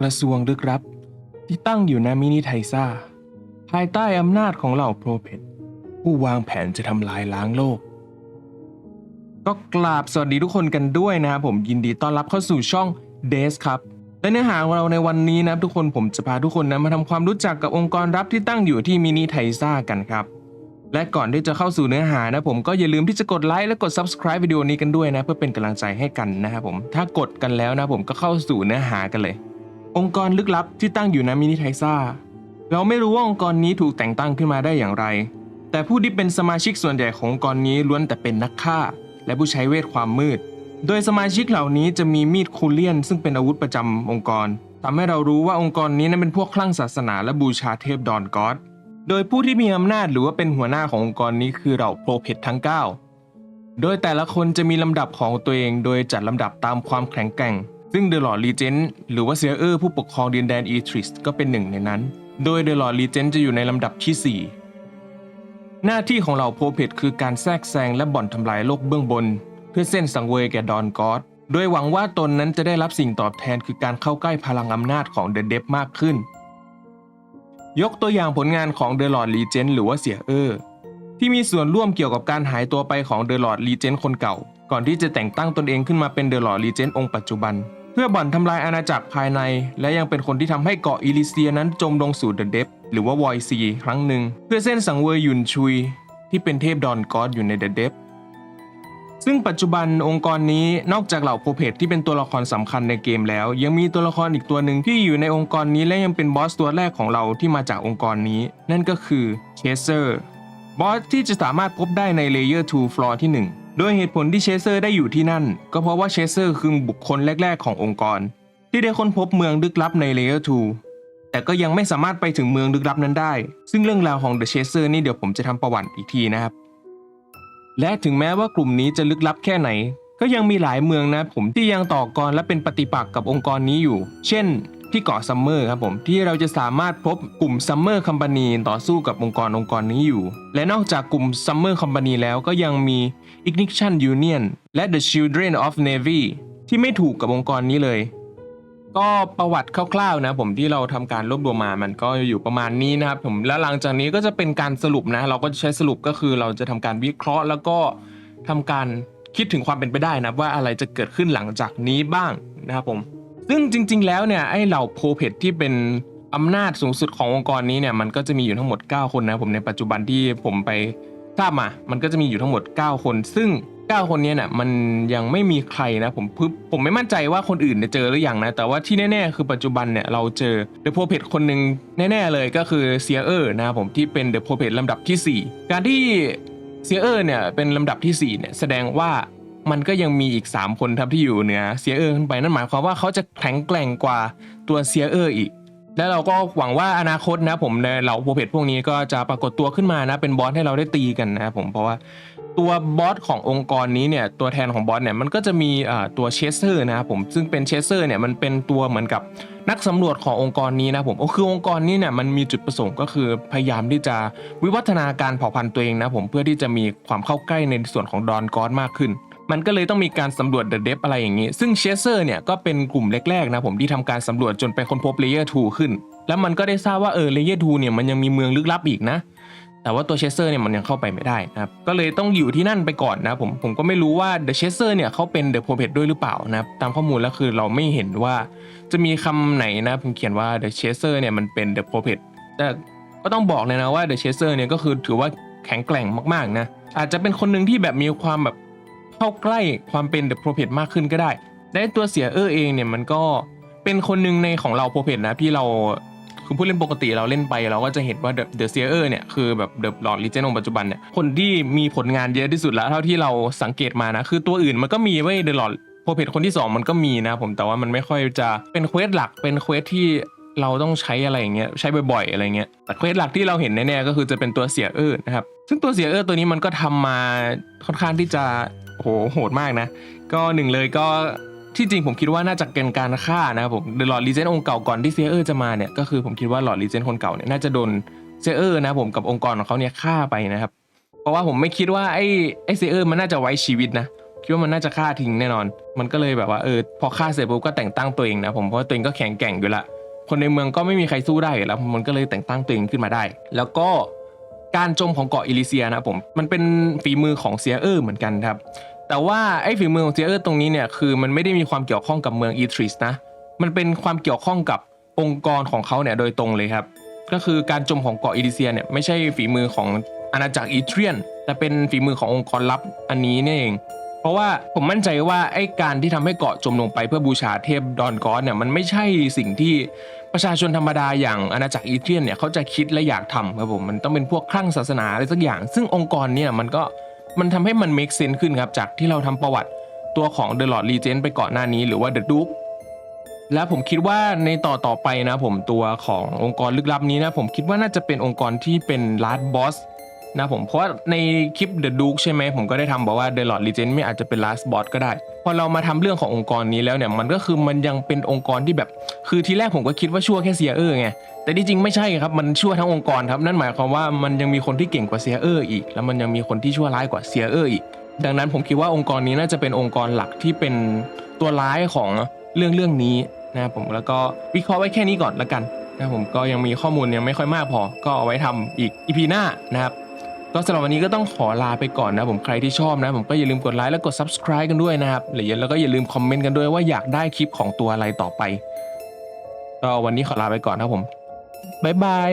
กระทรวงลึกลับที่ตั้งอยู่ณมินิไทซ่า ภายใต้อำนาจของเหล่าโปรเพตผู้วางแผนจะทำลายล้างโลก ก็กราบสวัสดีทุกคนกันด้วยนะครับผมยินดีต้อนรับเข้าสู่ช่อง d a y s ครับและเนื้อหาของเราในวันนี้นะครับทุกคนผมจะพาทุกคนนะมาทำความรู้จักกับองค์กรลับที่ตั้งอยู่ที่มินิไทซ่ากันครับและก่อนที่จะเข้าสู่เนื้อหานะผมก็อย่าลืมที่จะกดไลค์และกด subscribe วิดีโอนี้กันด้วยนะ เพื่อเป็นกำลังใจให้กันนะครับผมถ้ากดกันแล้วนะผมก็เข้าสู่เนื้อหากันเลย องค์กรลึกลับที่ตั้งอยู่ณมินิไทซ่า เราไม่รู้ว่าองค์กรนี้ถูกแต่งตั้งขึ้นมาได้อย่างไร แต่ผู้ที่เป็นสมาชิกส่วนใหญ่ขององค์กรนี้ล้วนแต่เป็นนักฆ่า และผู้ใช้เวทความมืด โดยสมาชิกเหล่านี้จะมีมีดคูเลียน ซึ่งเป็นอาวุธประจำองค์กรทำให้เรารู้ว่าองค์กรนี้นั้นเป็นพวกคลั่งศาสนาและบูชาเทพดอนกอดโดยผู้ที่มีอำนาจหรือว่าเป็นหัวหน้าขององค์กรนี้คือเหล่าโปรเพตทั้ง 9 โดยแต่ละคนจะมีลำดับของตัวเองโดยจัดลำดับตามความแข็งแกร่ง ซึ่งเดอะลอร์ลีเจนต์หรือว่าเซียเออร์ผู้ปกครองดินแดนอีทริสก็เป็นหนึ่งในนั้น โดยเดอะลอร์ลีเจนต์จะอยู่ในลำดับที่ 4 หน้าที่ของเหล่าโพเพตคือการแทรกแซงและบ่อนทำลายโลกเบื้องบน เพื่อเส้นสังเวยแก่ดอนกอดโดยหวังว่าตนนั้นจะได้รับสิ่งตอบแทนคือการเข้าใกล้พลังอำนาจของเดอะเดฟมากขึ้น ยกตัวอย่างผลงานของเดอะลอร์ลีเจนต์หรือว่าเสียเออร์ที่มีส่วนร่วมเกี่ยวกับการหายตัวไปของเดอะลอร์ลีเจนต์คนเก่า ก่อนที่จะแต่งตั้งตนเองขึ้นมาเป็นเดอะลอร์ลีเจนต์องค์ปัจจุบัน เพื่อบ่อนทำลายอาณาจักรภายใน และยังเป็นคนที่ทำให้เกาะอิลิเซียนั้นจมลงสู่เดอะเดฟหรือว่าวอยซีครั้งหนึ่ง เพื่อเส้นสังเวยหยุนชุย ที่เป็นเทพดอนกอดอยู่ในเดอะเดฟซึ่งปัจจุบันองค์กรนี้นอกจากเหล่าโปรเพตที่เป็นตัวละครสำคัญในเกมแล้ว ยังมีตัวละครอีกตัวหนึ่งที่อยู่ในองค์กรนี้และยังเป็นบอสตัวแรกของเราที่มาจากองค์กรนี้ นั่นก็คือเชเซอร์บอสที่จะสามารถพบได้ในเลเยอร์2ฟลอร์ที่ 1 โดยเหตุผลที่เชเซอร์ได้อยู่ที่นั่น ก็เพราะว่าเชเซอร์คือบุคคลแรก ๆ ขององค์กร ที่ได้ค้นพบเมืองลึกลับในเลเยอร์2แต่ก็ยังไม่สามารถไปถึงเมืองลึกลับนั้นได้ ซึ่งเรื่องราวของเดอะเชเซอร์นี่เดี๋ยวผมจะทำประวัติอีกทีนะครับ และถึงแม้ว่ากลุ่มนี้จะลึกลับแค่ไหน ก็ยังมีหลายเมืองนะผมที่ยังต่อกรและเป็นปฏิปักษ์กับองค์กรนี้อยู่ เช่น ที่เกาะซัมเมอร์ครับผมที่เราจะสามารถพบกลุ่มซัมเมอร์คัมพานีต่อสู้กับองค์กรองค์กรนี้อยู่ และนอกจากกลุ่มซัมเมอร์คัมพานีแล้วก็ยังมี Ignition Union และ The Children of Navy ที่ไม่ถูกกับองค์กรนี้เลย ก็ประวัติคร่าวๆนะผมที่เราทำการรวบรวมมามันก็อยู่ประมาณนี้นะครับผมแล้วหลังจากนี้ก็จะเป็นการสรุปนะ เราก็จะใช้สรุปก็คือเราจะทำการวิเคราะห์แล้วก็ทำการคิดถึงความเป็นไปได้นะว่าอะไรจะเกิดขึ้นหลังจากนี้บ้างนะครับผม ซึ่งจริง ๆ แล้วเนี่ยไอ้เหล่าโพเพตที่เป็นอำนาจสูงสุดขององค์กรนี้เนี่ยมันก็จะมีอยู่ทั้งหมด 9 คนนะผมในปัจจุบันที่ผมไปทราบมา มันก็จะมีอยู่ทั้งหมด 9 คน ซึ่ง 9 คนนี้เนี่ยมันยังไม่มีใครนะผมผมผมไม่มั่นใจว่าคนอื่นเนี่ยเจอหรือยังนะ แต่ว่าที่แน่ๆ คือปัจจุบันเนี่ยเราเจอเดอะโพเพตคนหนึ่งแน่ๆเลยก็คือเซียเออร์นะผมที่เป็นเดอะโพเพตลำดับทีสี่4 การที่เซียเออร์เนี่ยเป็นลำดับทีสี่4เนี่ยแสดงว่า มันก็ยังมีอีก 3 คนครับที่อยู่เหนือเซียเออร์ขึ้นไปนั่นหมายความว่าเขาจะแข็งแกร่งกว่าตัวเซียเออร์อีก และเราก็หวังว่าอนาคตนะผมในเหล่าโปรเพจพวกนี้ก็จะปรากฏตัวขึ้นมานะเป็นบอสให้เราได้ตีกันนะครับผมเพราะว่าตัวบอสขององค์กรนี้เนี่ยตัวแทนของบอสเนี่ยมันก็จะมีตัวเชสเซอร์นะครับผมซึ่งเป็นเชสเซอร์เนี่ยมันเป็นตัวเหมือนกับนักสำรวจขององค์กรนี้นะผมก็คือองค์กรนี้เนี่ยมันมีจุดประสงค์ก็คือพยายามที่จะวิวัฒนาการเผ่าพันธุ์ตัวเองนะผมเพื่อที่จะมีความเข้าใกล้ในส่วนของดอนกอสมากขึ้น มันก็เลยต้องมีการสำรวจเดอะเดฟอะไรอย่างนี้ ซึ่งเชสเซอร์เนี่ยก็เป็นกลุ่มแรกๆนะผมที่ทำการสำรวจจนไปค้นพบเลเยอร์2ขึ้น แล้วมันก็ได้ทราบว่าเออเลเยอร์2เนี่ยมันยังมีเมืองลึกลับอีกนะ แต่ว่าตัวเชสเซอร์เนี่ยมันยังเข้าไปไม่ได้นะครับ ก็เลยต้องอยู่ที่นั่นไปก่อนนะผม ผมก็ไม่รู้ว่าเดอะเชสเซอร์เนี่ยเขาเป็นเดอะโพเพตด้วยหรือเปล่านะครับ ตามข้อมูลแล้วคือเราไม่เห็นว่าจะมีคำไหนนะผมเขียนว่าเดอะเชสเซอร์เนี่ยมันเป็นเดอะโพเพแต่ก็ต้องบอกเลยนะว่าเดอะเชสเซอร์เนี่ยก็คือถือว่าแข็งแกร่งมากๆนะ อาจจะเป็นคนหนึ่งที่แบบมีความแบบ เข้าใกล้ความเป็นเดอะโปรเพตมากขึ้นก็ได้ และตัวเสียเออเองเนี่ยมันก็เป็นคนหนึ่งในของเราโปรเพตนะที่เราคือผู้เล่นปกติเราเล่นไปเราก็จะเห็นว่าเดอะเซียเออร์เนี่ยคือแบบเดอะหลอดลิเจนองปัจจุบันเนี่ยคนที่มีผลงานเยอะที่สุดแล้วเท่าที่เราสังเกตมานะ คือตัวอื่นมันก็มีไว้เดอะหลอดโปรเพตคนที่ 2 มันก็มีนะผมแต่ว่ามันไม่ค่อยจะเป็นเควสหลักเป็นเควสที่เราต้องใช้อะไรอย่างเงี้ยใช้บ่อยๆอะไรเงี้ยแต่เควสหลักที่เราเห็นแน่ๆก็คือจะเป็นตัวเสียเออร์นะครับซึ่งตัวเสียเออร์ตัวนี้มันก็ทำมาค่อนข้างที่จะ โหโหดมากนะ ก็หนึ่งเลยก็ที่จริงผมคิดว่าน่าจะเป็นการฆ่านะครับผมเดอะหลอดลีเจนองค์เก่าก่อนที่เซเออร์จะมาเนี่ยก็คือผมคิดว่าหลอดลีเจนคนเก่าเนี่ยน่าจะโดนเซเออร์นะผมกับองค์กรของเขาเนี่ยฆ่าไปนะครับ เพราะว่าผมไม่คิดว่าไอ้ไอ้เซเออร์มันน่าจะไว้ชีวิตนะคิดว่ามันน่าจะฆ่าทิ้งแน่นอน มันก็เลยแบบว่าเออพอฆ่าเสร็จปุ๊บก็แต่งตั้งตัวเองนะผมเพราะว่าตัวเองก็แข็งแกร่งอยู่ละคนในเมืองก็ไม่มีใครสู้ได้แล้วมันก็เลยแต่งตั้งตัวเองขึ้นมาได้ แล้วก็ การจมของเกาะอิลิเซียนะผมมันเป็นฝีมือของเซียเออร์เหมือนกันครับแต่ว่าไอ้ฝีมือของเซียเออร์ตรงนี้เนี่ยคือมันไม่ได้มีความเกี่ยวข้องกับเมืองอีทริสนะมันเป็นความเกี่ยวข้องกับองค์กรของเขาเนี่ยโดยตรงเลยครับก็คือการจมของเกาะอิลิเซียเนี่ยไม่ใช่ฝีมือของอาณาจักรอีเทรียน แต่เป็นฝีมือขององค์กรลับอันนี้นี่เอง เพราะว่าผมมั่นใจว่าไอ้การที่ทำให้เกาะจมลงไปเพื่อบูชาเทพดอนกอสเนี่ยมันไม่ใช่สิ่งที่ประชาชนธรรมดาอย่างอาณาจักรอีเทียนเนี่ยเขาจะคิดและอยากทำครับผมมันต้องเป็นพวกคลั่งศาสนาอะไรสักอย่าง ซึ่งองค์กรเนี่ยมันก็มันทำให้มัน make sense ขึ้นครับจากที่เราทำประวัติตัวของ The Lord Regent ไปก่อนหน้านี้หรือว่า The Duke และผมคิดว่าในต่อต่อไปนะผมตัวขององค์กรลึกลับนี้นะผมคิดว่าน่าจะเป็นองค์กรที่เป็น last boss นะผมเพราะว่าในคลิป The Duke ใช่ไหมผมก็ได้ทำบอกว่า The Lord Legend ไม่อาจจะเป็น last boss ก็ได้ พอเรามาทำเรื่องขององค์กรนี้แล้วเนี่ยมันก็คือมันยังเป็นองค์กรที่แบบ คือทีแรกผมก็คิดว่าชั่วแค่เซียเออร์ไงแต่ที่จริงไม่ใช่ครับมันชั่วทั้งองค์กรครับนั่นหมายความว่ามันยังมีคนที่เก่งกว่าเซียเออร์อีก แล้วมันยังมีคนที่ชั่วร้ายกว่าเซียเออร์อีก ดังนั้นผมคิดว่าองค์กรนี้น่าจะเป็นองค์กรหลักที่เป็นตัวร้ายของเรื่องเรื่องนี้นะครับผมแล้วก็วิเคราะห์ไว้แค่นี้ก่อนละกันนะครับผมก็ยังมีข้อมูลยังไม่ค่อยมากพอ ก็เอาไว้ทำอีกอีพีหน้านะครับ ก็สำหรับวันนี้ก็ต้องขอลาไปก่อนนะผมใครที่ชอบนะ ผมก็อย่าลืมกดไลค์และกด subscribe กันด้วยนะครับหรือแล้วก็อย่าลืมคอมเมนต์กันด้วยว่าอยากได้คลิปของตัวอะไรต่อไปก็วันนี้ขอลาไปก่อนครับผมบ๊ายบาย